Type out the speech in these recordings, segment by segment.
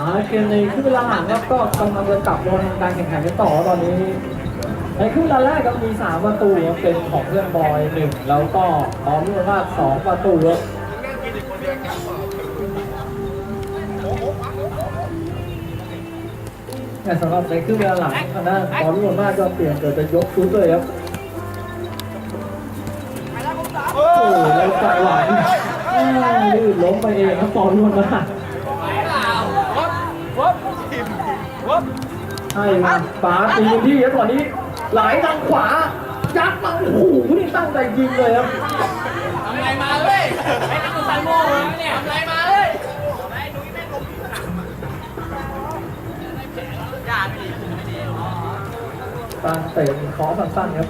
อ่าเกมในครึ่งเวลาหลังครับก็กำลังจะกลับมาทำการแข่งขันกันต่อตอนนี้ ในครึ่งเวลาแรกก็มี 3 ประตูครับเป็นของเพื่อนบอยหนึ่งแล้วก็พร้อมด้วยว่าสองประตูครับแต่สำหรับในครึ่งเวลาหลังทางด้านพร้อมด้วยมากก็เปลี่ยนเกิดจะยกชุดเลยครับโอ้โหแล้วจังหวะนี้อ่าลื่นล้มไปเองครับพร้อมด้วยมา กให้มาปาตีนที่ครับตอนนี้ไหลทางขวายัดมาโอ้โหนี่ตั้งใจยิงเลยครับทำไรมาเว้ยไอ้นักตุสันโม่เนี่ยทำไรมาเว้ยญาติไม่ดีไม่ดีอ๋อการเตะขอสั้นๆครับ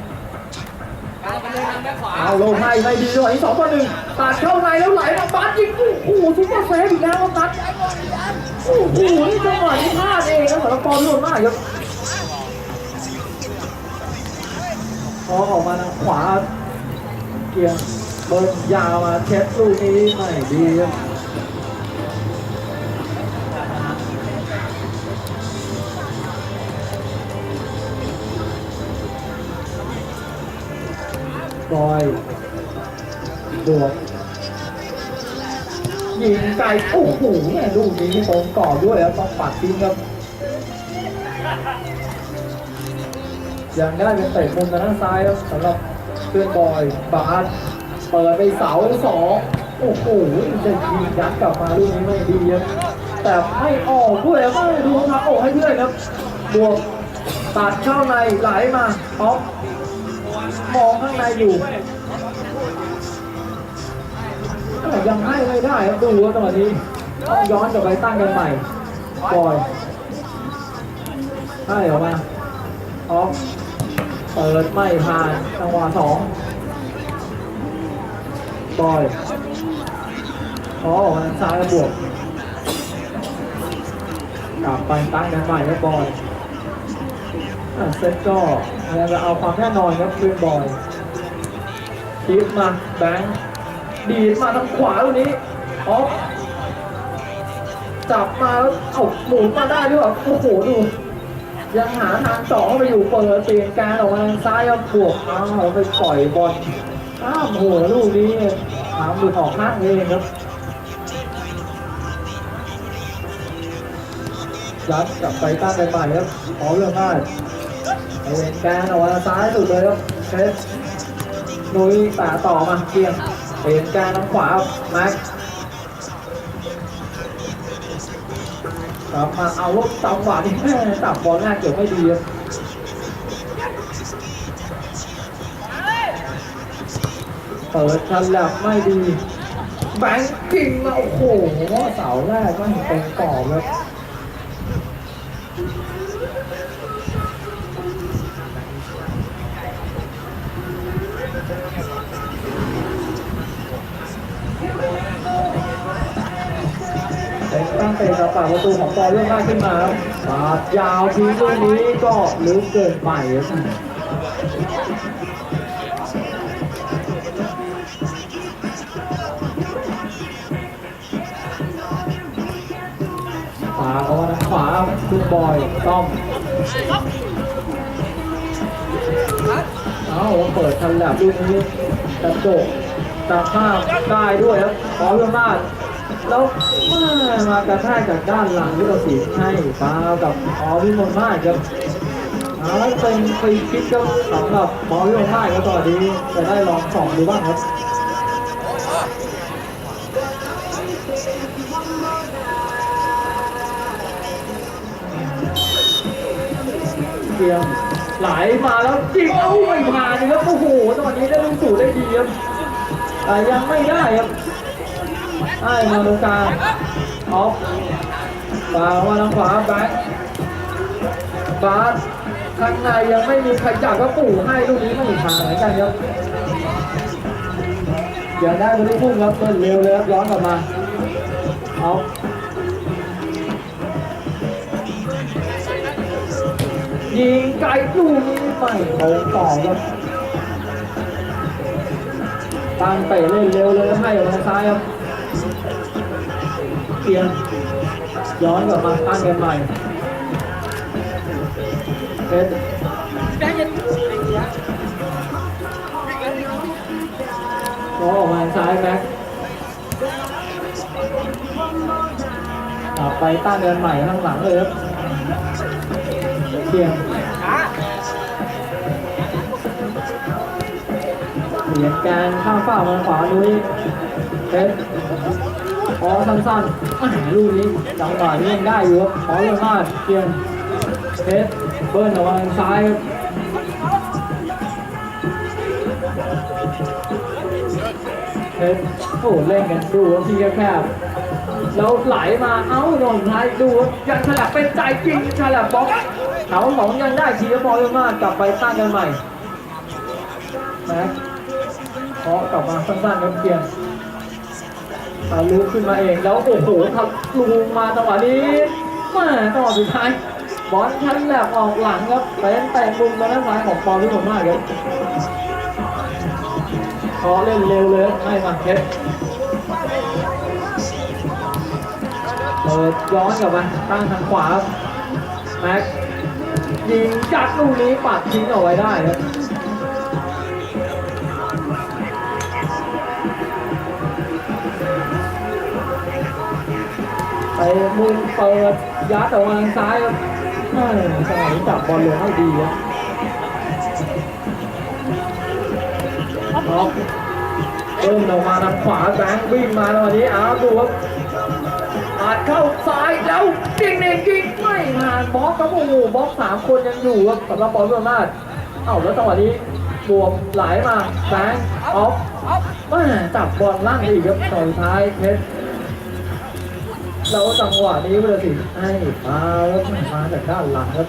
การไปเลยทางด้านขวาเอาลงให้ไม่ดีด้วยที่สองต่อหนึ่งตัดเข้าในแล้วไหลมาบัสยิงโอ้โหซุปเปอร์เซฟอีกแล้วครับบัส โอ้โหนี่จังหวะนี้พลาดเองครับสำหรับปอนด์ล้วนมากครับพอออกมาทางขวา เกียร์เบิร์นยาวมาเช็ดลูกนี้ไม่ดีครับบอยบวก ยิงไกลโอ้โหแม่ลูกนี้ที่ตรงก่อด้วยแล้วต้องปัดทิ้งครับ ยังได้เป็นเตะมุมทางด้านซ้ายครับสำหรับเพื่อนบอยบาสเปิดไปเสาสองโอ้โหจะยิงยัดกลับมาลูกนี้ไม่ดีครับแต่ไม่ออกด้วยครับดูทางออกให้เพื่อนครับบวกตัดเข้าในไหลมาป๊อปมองข้างในอยู่ ยังให้ไม่ได้ครับดูว่าตอนนี้ต้องย้อนกลับไปตั้งกันใหม่บอยให้ออกมาออกเปิดไม่ผ่านจังหวะสองบอยขอออกทางซ้ายแล้วบวกกลับไปตั้งกันใหม่แล้วบอยเซตก็ยังจะเอาความแน่นอนครับคืนบอยทีฟมาแบงค์ ดีดมาทางขวาตรงนี้ออฟจับมาแล้วเอาหมุนมาได้ด้วยหรอโอ้โหดูยังหาทางต่อเข้าไปอยู่เปิดเปลี่ยนการออกมาทางซ้ายครับบวกอ้าวไปปล่อยบอลอ้าวโหลูกนี้ถามดูออกข้างเองครับยัดกลับไปตั้งไปใหม่ครับขอเรื่องง่ายเปลี่ยนการออกมาซ้ายสุดเลยครับเชฟนุ้ยตาต่อมาเกียง เปลี่ยนการทางขวาครับแม็กกลับมาเอาลูกจังหวะนี้แม่ตับบอลหน้าเกี่ยวไม่ดีครับเปิดฉลับไม่ดีแบงค์กิ่งมาโอ้โหเสาแรกก็เห็นเป็นกรอบครับ เป็นตั้งเตะกระป๋าประตูของบอลเรื่องมากขึ้นมาครับปาดยาวทีลูกนี้ก็ลึกเกินไปครับขวาเอาทางขวาคุณบอยต้องเอาเปิดทันแลบลูกนี้กระจกตาข้ามได้ด้วยครับขอเรื่องมากแล้ว มามากระแทกจากด้านหลังที่เราสีให้ฟาวกับออวิมลมากครับเอาเป็นฟรีคิกครับสำหรับหอวิมลมากครับตอนนี้จะได้ลองสองดูบ้างครับเกียมไหลมาแล้วจิกเอ้าไม่ผ่านครับโอ้โหตอนนี้ได้ลูกสูตรได้ดีครับแต่ยังไม่ได้ครับ ไอ้มาตรงกลาออฟฟาวมาทางขวาแบ็คบาสข้างในยังไม่มีใครจับก็ปู่ให้ลูกนี้ไม่ผ่านเหมือนกันครับอย่าได้บอลลูกพุ่งครับเล่นเร็วเลยครับย้อนกลับมาออฟยิงไกลลูกนี้ไม่ตรงต่อครับตั้งเตะเล่นเร็วเลยให้ออกมาทางซ้ายครับ เกกียงย้อนกลับมาตั้งกันใหม่เพชรล้ออกมาซ้ายแม็กกลับไปตั้งกันใหม่ข้างหลังเลยครับเกียงเปลี่ยนการข้างฝ้ามาขวาลุยเพชร พอสั้นๆลูกนี้จังหวะนี้ยังได้อยู่ครับขอเรื่องมากเกียงเพชรเบิ้ลออกมาทางซ้ายครับเพชรโอ้เล่นกันดูครับที่แคบๆแล้วไหลมาเอ้าโดนท้ายดูยังฉลับเป็นใจจริงฉลับบล็อกเขาสองยังได้ทีครับพอเรื่องมากกลับไปตั้งกันใหม่นะเคากลับมาสั้นๆครับเกียง ทะลุขึ้นมาเองแล้วโอ้โหทะลุมาจังหวะนี้มาจังหวะสุดท้ายบอลชั้นแหลกออกหลังครับเป็นแต่มุมตอนนั้นซ้ายของปอลที่ผมมากครับเคาเล่นเร็วเลยให้มาเพชรเปิดย้อนกลับมาตั้งทางขวาแม็กยิงจัดลูกนี้ปัดทิ้งเอาไว้ได้ครับ ไปมุมเปิดยัดออกมาทางซ้ายครับแม่สมัยจับบอลลงให้ดีครับล็อกเริ่มออกมาทางขวาแบงค์วิ่งมาแล้ววันนี้อ้าวดูครับอาดเข้าซ้ายแล้วจริงเองจริงไม่ผ่านบล็อกครับโอ้โหบล็อกสามคนยังอยู่ครับสำหรับบอลเรื่องมาเอ้าแล้วจังหวะนี้บวมไหลมาแบงค์ออฟแม่จับบอลล่างอีกครับต่อท้ายเพชร แล้วจังหวะนี้เวลาสิให้มาแล้วมาจากด้านหลังครับ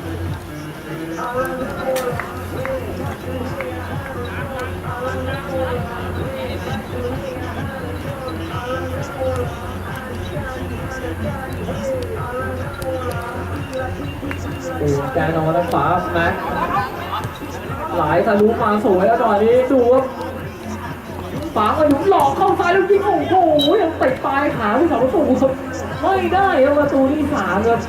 ดูแกนอนทางขวาแม็กหลายทะลุมาสวยแล้วตอนนี้ดูว่าฝามาอยู่หลอกเข้าซ้ายแล้วยิงโอ้โหยังติดปลายขาผู้สาวประตูครับ ไม่ได้ครับประตูที่สามครับ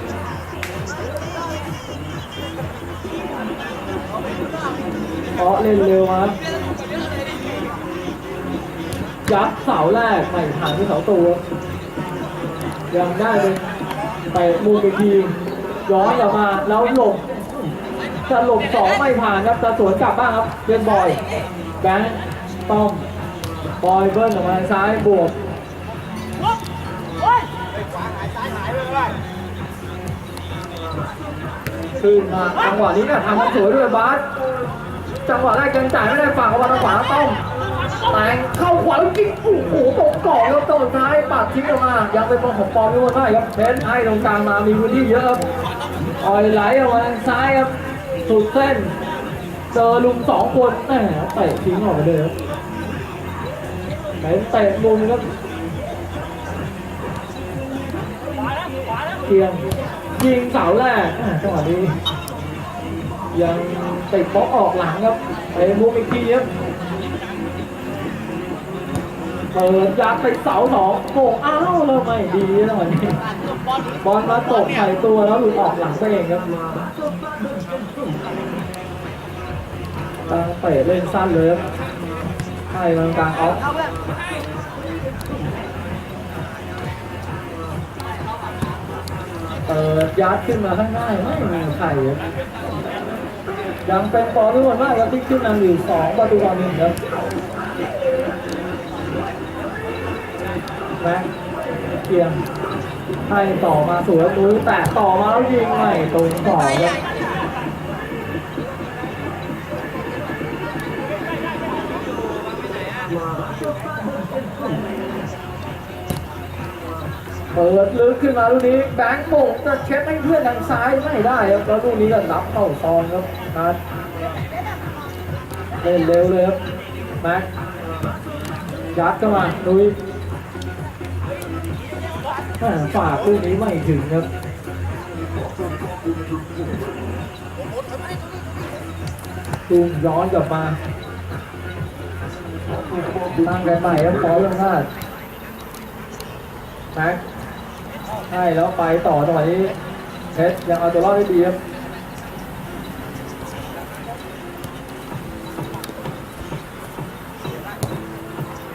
เพาะเล่นเร็วครับยัดเสาแรกไม่ผ่านที่เสาตัว ยังได้เลยไปมุมอีกทีย้อนกลับมาแล้วหลบจะหลบสองไม่ผ่านครับจะสวนกลับบ้างครับเล่นบอย แบงค์ต้อมบอยเบิ้ลออกมาซ้ายบวก ขึ้นมาจังหวะนี้เนี่ยทำมันสวยด้วยบาสจังหวะแรกยังจ่ายไม่ได้ฝั่งออกมาทางขวาต้อมแตงเข้าขวาแล้วยิงโอ้โหตกกรอบแล้วตัวสุดท้ายปัดทิ้งออกมายังเป็นบอลของปอมอยู่ได้ครับเบนให้ตรงกลางมามีพื้นที่เยอะครับออยไหลออกมาทางซ้ายครับสุดเส้นเจอลุมสองคนแหมเตะทิ้งออกไปเลยครับเบนเตะมุมครับ กียง ยิงเสาแรกจังหวะนี้ยังติดบล็อกออกหลังครับไปมุมอีกทีครับเปิดยัดไปเสาสองโกงอ้าวเริ่มไม่ดีแล้ววันนี้บอลมาตกใส่ตัวแล้วหลุดออกหลังตัวเองครับตั้งเตะเล่นสั้นเลยครับให้มันกลางออฟ เอ่อยัดขึ้นมาข้างหน้าไม่มีใครยังเป็นปอลทุกคนมากครับที่ขึ้นนำอยู่สองประตูต่อหนึ่งครับแม็กเกียงให้ต่อมาสวยมือแต่ต่อมาแล้วยิงใหม่ตรงต่อครับ เปิดลึกขึ้นมาลูกนี้แบงค์โป่งจะเช็ดให้เพื่อนทางซ้ายไม่ได้ครับแล้วลูกนี้ก็นับเข้าซองครับนัดเล่นเร็วเลยครับแม็กยัดเข้ามาลุยฝากลูกนี้ไม่ถึงครับตูมย้อนกลับมาตั้งกันใหม่ครับขอเรื่องพลาดแม็ก ใช่แล้วไปต่อจังหวะนี้เพชรยังเอาตัวรอดได้ดีครับ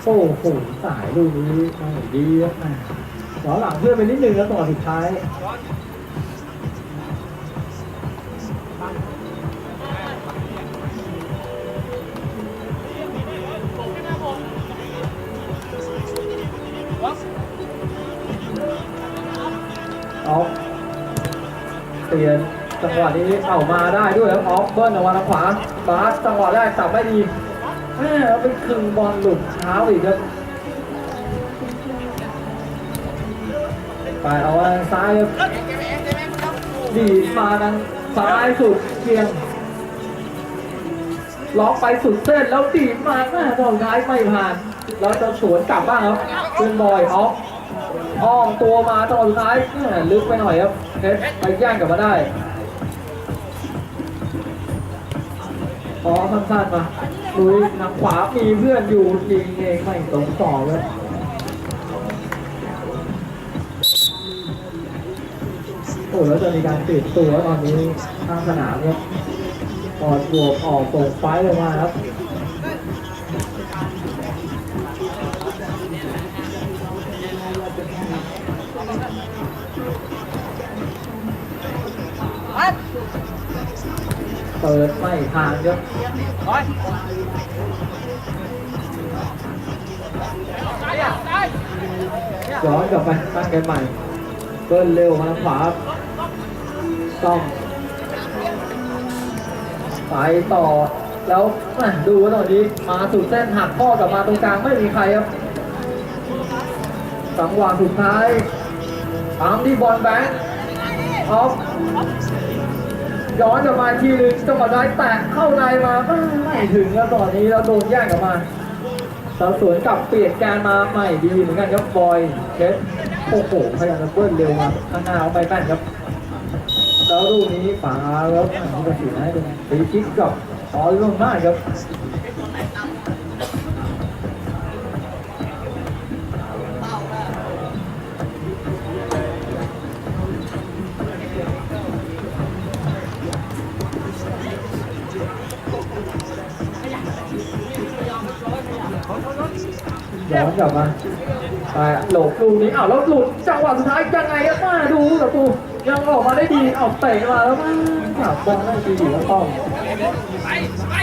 โอ้โหสายลูกนี้ไม่ดีครับแม่ขอหลังเพื่อนไปนิดนึงแล้วต่อสุดท้ายเอาเปลี่ยนจังหวะนี้เอามาได้ด้วยครับออฟเบิ้ลออกมาทางขวาบาสจังหวะแรกจับไม่ดีแม่แล้วเป็นครึ่งบอลหลุดเท้าอีกครับไปเอาทางซ้ายครับดีมาทางซ้ายสุดเกียงล็อกไปสุดเส้นแล้วดีมาแม่บอลท้ายไม่ผ่านแล้วจะสวนกลับบ้างครับเป็นบอยออฟ อ้อมตัวมาตอนสุดท้ายลึกไปหน่อยครับเพชรไปย่างกลับมาได้พอสั้นๆมาลุยทางขวามีเพื่อนอยู่ยิงเองไม่ตรงต่อเลยโอ้แล้วจะมีการติดตัวตอนนี้ทางสนามครับออดบวกออกตกไฟเลยมาครับ ปิดไม่ทางครับย้อะย้อนกลับไปตั้งกันใหม่เบิ้ลเร็วมาขวาต้องไปต่อแล้วดูว่าตอนนี้มาสุดเส้นหักข้อกลับมาตรงกลางไม่มีใครครับสังหวะสุดท้ายตามที่บอลแบงค์ออฟ ย้อนกลับมาทีนึงจังหวะได้แตะเข้าในมาไม่ถึงแล้วตอนนี้เราโดนแย่งกลับมาสาวสวนกลับเปลี่ยนการมาใหม่ดีเหมือนกันครับบอยเชสโอ้โหพยายามจะเบิ้ลเร็วมาข้างหน้าเอาไปแป้นครับแล้วลูกนี้ฝาแล้วอันนี่ก็สีนะให้ดูตีคิกกับอ๋อลงมากครับ ย้อนกลับมาไปหลบลูกนี้อ้าวแล้วหลุดจังหวะสุดท้ายยังไงอะมาดูประตูยังออกมาได้ดีเอาเตะมาแล้วมาขับบอลได้ดีอยู่แล้วต้องไปไป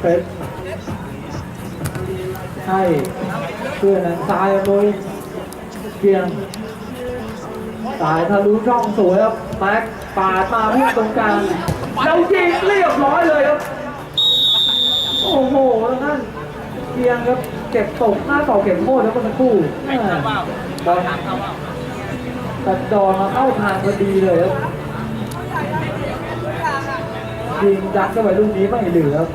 เป็นให้เพื่อนนั้นซ้ายโดยเกียงสายทะลุช่องสวยครับแม็กปาดมาเพื่อตรงกลางแล้วยิงเรียบร้อยเลยครับ โอ้โห เกียงครับเก็บตกหน้าต่อเก็บโทษแล้วก็สักครู่แม่บอลถามเขาว่าตัดดอนมาเข้าทางพอดีเลยครับยิงยัดเข้าไปลูกนี้ไม่เหลือครับ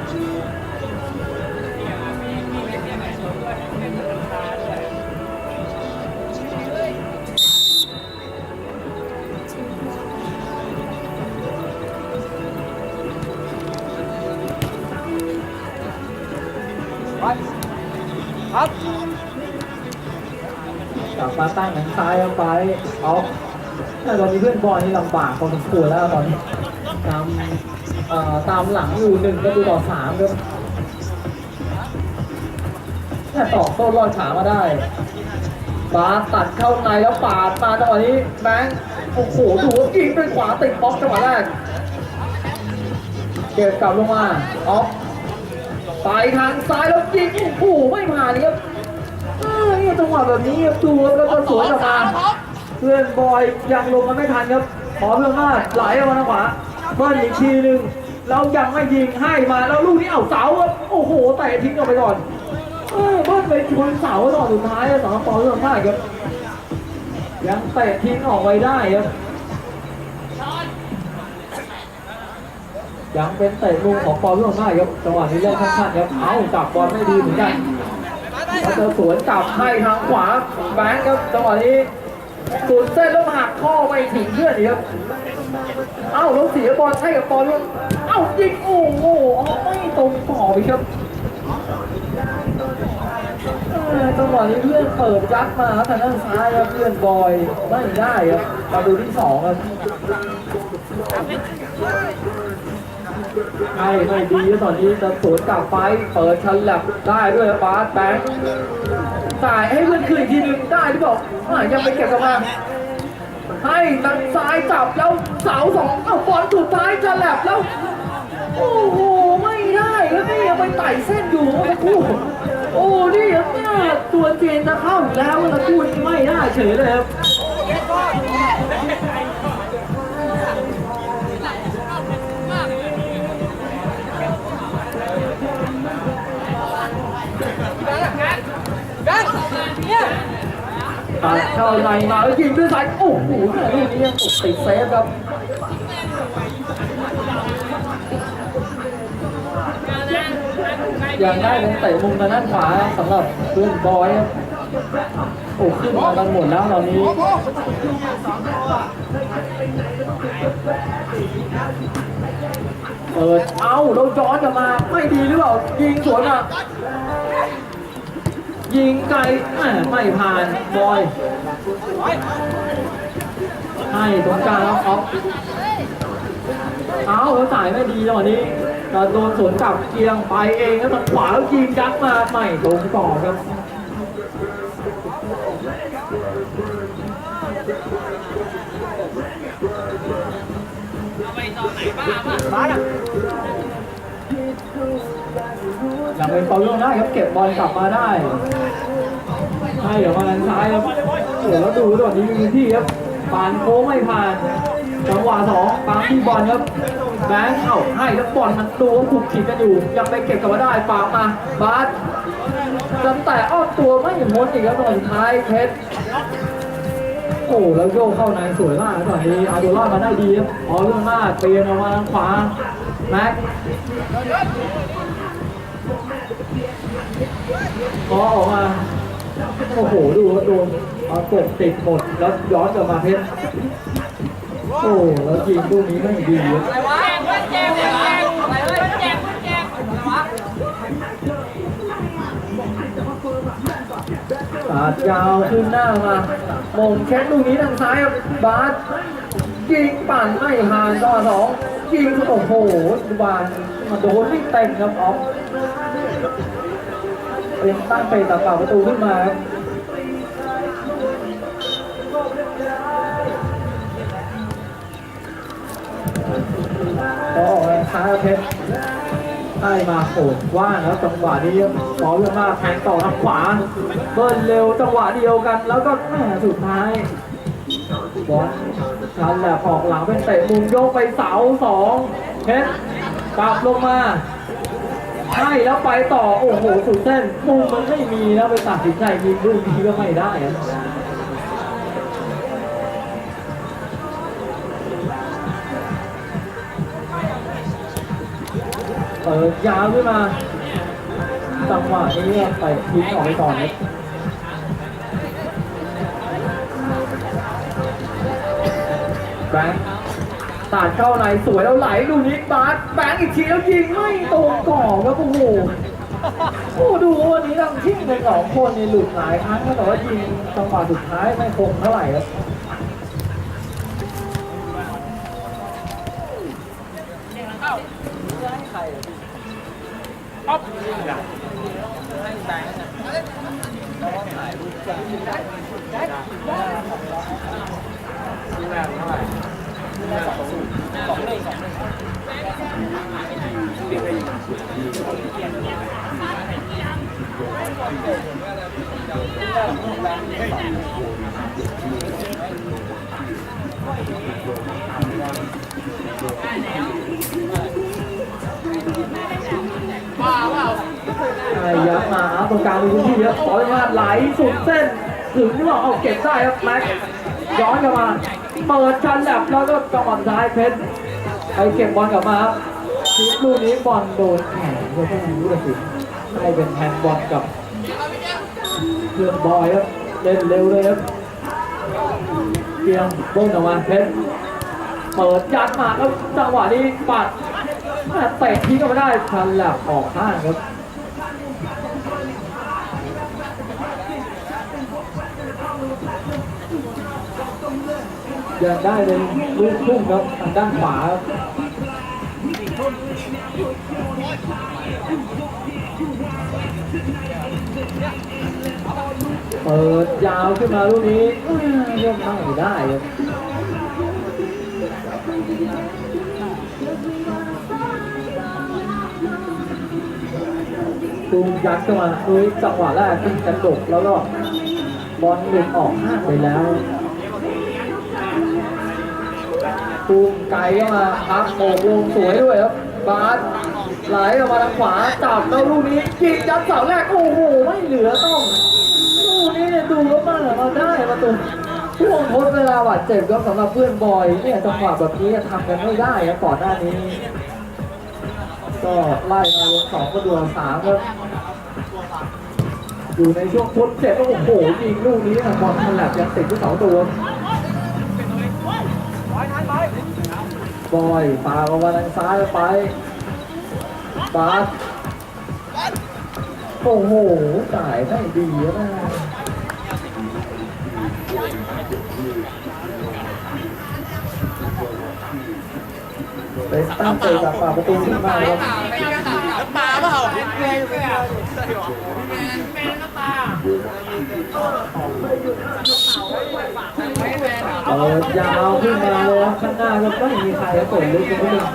ไปเอาแต่ตอนนี้เพื่อนบอลนี่ลำบากพอสมควรแล้วตอนนี้ตามเอ่อตามหลังอยู่หนึ่งประตูต่อสามครับแค่ตอกโต้รอดขามาได้บาตัดเข้าในแล้วปาดมาจังหวะนี้แบงค์โอ้โหดูว่ายิงด้วยขวาติดบล็อกจังหวะแรกเก็บกลับลงมาออฟไปทางซ้ายแล้วยิงโอ้โหไม่ผ่านครับเนี่ย จังหวะแบบนี้ครับดูครับแล้วก็สวนออกมาเพื่อนบอยยังลงกันไม่ทันครับขอเพื่อนมากไหลออกมาทางขวาเบิ้ลอีกทีหนึ่งเรายังไม่ยิงให้มาแล้วลูกนี้เอาเสาครับโอ้โหเตะทิ้งออกไปก่อนเออเบิ้ลไปชนเสาตอนสุดท้ายสองปอเรื่องมากครับยังเตะทิ้งออกไปได้ครับยังเป็นเตะมุมของปอเรื่องมากครับจังหวะนี้เล่นสั้นๆครับเอาจับบอลไม่ดีเหมือนกัน แล้วจะสวนกลับให้ทางขวาแบงค์ครับจังหวะนี้สูนเส้นแล้วหักข้อไปถึงเพื่อนอีกครับเอ้าแล้วเสียบอลให้กับปอนเอ้ายิงโอ้โหไม่ตรงต่อไปครับเออต้องหวะนี้เพื่อนเปิดยัดมาทางด้านซ้ายครับเพื่อนบอยไม่ได้ครับมาดูที่สองครับ ใช่ไม่ดีแล้วตอนนี้จะสวนกลับไปเปิดชันแลบได้ด้วยครับบาสแบงค์จ่ายให้เพื่อนคืนอีกทีหนึงได้ที่บอกอะยังไปเก็บกลับมาให้ทางซ้ายจับแล้วเสาสองเอาบอลสุดท้ายจะแหลบแล้ว โอ้โหไม่ได้แล้วนี่ยังไปไต่เส้นอยู่เมื่อสักครู่โอ้นี่ยังแม่ตัวเจนจะเข้าอยู่แล้วเมื่อสักครู่นี้ไม่ได้เฉยเลยครับ ตัดเข้าในมาแล้วยิงด้วยซ้ายโอ้โหลูกนี้ยังตกติดเซฟครับยังได้เป็นเตะมุมทางด้านขวาสำหรับเพื่อนบอยครับโอ้ขึ้นมากันหมดแล้วตอนนี้เปิดเอาเราย้อนกลับมาไม่ดีหรือเปล่ายิงสวนอะ ยิงไกลแหมไม่ผ่านบอยให้ตรงกลางแล้วออฟเอาแล้วจ่ายไม่ดีจังหวะนี้ก็โดนสวนกลับเกียงไปเองแล้วทางขวาแล้วยิงยัดมาใหม่ตรงต่อครับบ้านอะ ยังเป็นเปาโลได้ครับเก็บบอลกลับมาได้ให้เดี๋ยวมาทางซ้ายครับโอ้แล้วดูตอนนี้มีที่ครับปานโค้งไม่ผ่านจังหวะสองปามที่บอลครับแบงค์เอ้าให้แล้วบอลมันตัวผูกขีดกันอยู่ยังไปเก็บกลับมาได้ปามมาบาสจำแต่อ้อมตัวไม่พ้นอีกแล้วตอนสุดท้ายเพชรโอ้แล้วโยกเข้าในสวยมากตอนนี้อาโดล่ามาได้ดีครับออเรื่องมากเปลี่ยนออกมาทางขวาแม็ก พอออกมา โอ้โห ดูว่าโดนเอากติดหมด แล้วย้อนกลับมาเพชร โอ้ แล้วยิงลูกนี้ไม่ดีอะอะไรวะแจกแจกแจกอะไรเลยแจกแจกอะไรวะตัดยาวขึ้นหน้ามามงแคทลูกนี้ทางซ้ายครับบาสยิงปั่นไม่ผ่านต่อสองยิงโอ้โหดูบานมาโดนไม่เต็มครับออฟ เป็นตั้งไปตัดเป่าประตูขึ้นมาครับพอออกแรงช้าเพชรให้มาโผล่ว่างแล้วจังหวะนี้บอลเรื่องมากแทงต่อทางขวา เบิ้ลเร็วจังหวะเดียวกัน แล้วก็แม่สุดท้ายบอลชันแหละออกหลังเป็นเตะมุมโยกไปเสาสองเพชรกลับลงมา ให้แล้วไปต่อ โอ้โหสุดเส้นมุมมันไม่มีแล้วไปตัดสินใจยิงลูกนี้ก็ไม่ได้อะเปิดยาวขึ้นมาจังหวะนี้ใส่ทิ้งออกไปก่อนครับแบงค์ ตัดเข้าในสวยแล้วไหลดูนิกบาสแบงอีกทีแล้วยิงไม่ตรงกรอบครับโอ้โหโอ้ดูวันนี้ทั้งทิ้งเป็นสองคนในหลุดหลายครั้งแต่ว่ายิงจังหวะสุดท้ายไม่คงเท่าไหร่ครับบ้าเปล่าไอ้ยับมาตรงกลางมีพื้นที่เยอะต่อยมาไหลสุดเส้น ถึงที่ว่าเอาเก็บได้ครับแม็กย้อนกลับมา เปิดชันแลบแล้วก็จังหวะท้ายเพชรไปเก็บบอลกลับมาครับทีลูกนี้บอลโดนแขนก็แค่นี้ก็สิให้เป็นแฮนด์บอลกับเพื่อนบอยครับเล่นเร็วเลยครับเกียงโบ้งออกมาเพชรเปิดยัดมาแล้วจังหวะนี้ปัดแม่เตะทิ้งก็ไม่ได้ชันแลบออกข้างครับ ยังได้เป็นลูกทุ่งครับทางด้านขวาครับเปิดยาวขึ้นมาลูกนี้อื้อยังไม่ได้ครับตูมยัดเข้ามาลุยจังหวะแรกขึ้นกระดกแล้วก็บอลหลุดออกห้างไปแล้ว ตูมไกลเข้ามาพักโอกลงสวยด้วยครับ บาสไหลออกมาทางขวาจับแล้วลูกนี้ยิงยัดเสาแรกโอ้โหไม่เหลือต้องลูกนี้เนี่ยดูแล้วมาเราได้มาตูมช่วงทดเวลาบาดเจ็บก็สำหรับเพื่อนบอยเนี่ยจังหวะแบบนี้ทำกันไม่ได้ครับก่อนหน้านี้ ก็ไล่มาลงสองก็ดวลสามครับอยู่ในช่วงทดเจ็บโอ้โหยิงลูกนี้นะบอลฉลับยังติดที่เสาตัว บอยปาออกมาทางซ้ายไปบาสโอ้โหจ่ายได้ดีนะไปตั้งเตะจากปากประตูขึ้นมาครับน้ำตาเปล่าแม่แม่น้ำตา เปิดยาวขึ้นมาเลยครับข้างหน้าก็ไม่มีใครเปิดลึกเลยครับ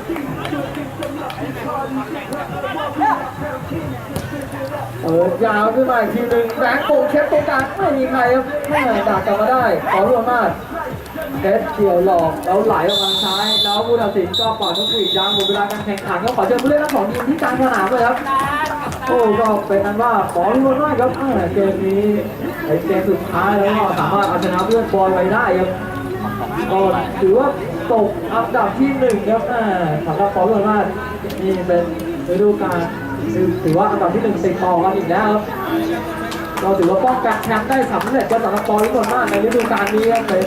เปิดยาวขึ้นมาอีกทีหนึ่งแบงค์โป่งเช็ดตรงกลางไม่มีใครครับแม่ดักกลับมาได้ขอรวมมากเทสเกี่ยวหลอกแล้วไหลออกมาซ้าย แล้วผู้ตัดสินก็ปล่อยนกหวีดยางหมดเวลาการแข่งขันก็ขอเชิญผู้เล่นทั้งสองทีมที่กลางสนามเลยครับโอ้ก็เป็นนั้นว่าขอรวมมากครับเกมนี้ในเกมสุดท้ายแล้วก็สามารถเอาชนะเพื่อนบอลไว้ได้ครับ ก็ถือว่าตกอันดับที่หนึ่งครับอ่าสำหรับฟอร์เรนมานี่เป็นฤดูกาลถือว่าอันดับที่หนึ่งติดต่อกันอีกแล้วครับเราถือว่าป้องกันแชมป์ได้สำเร็จก็สำหรับฟอร์เรนมาในฤดูกาลนี้ครับเป็น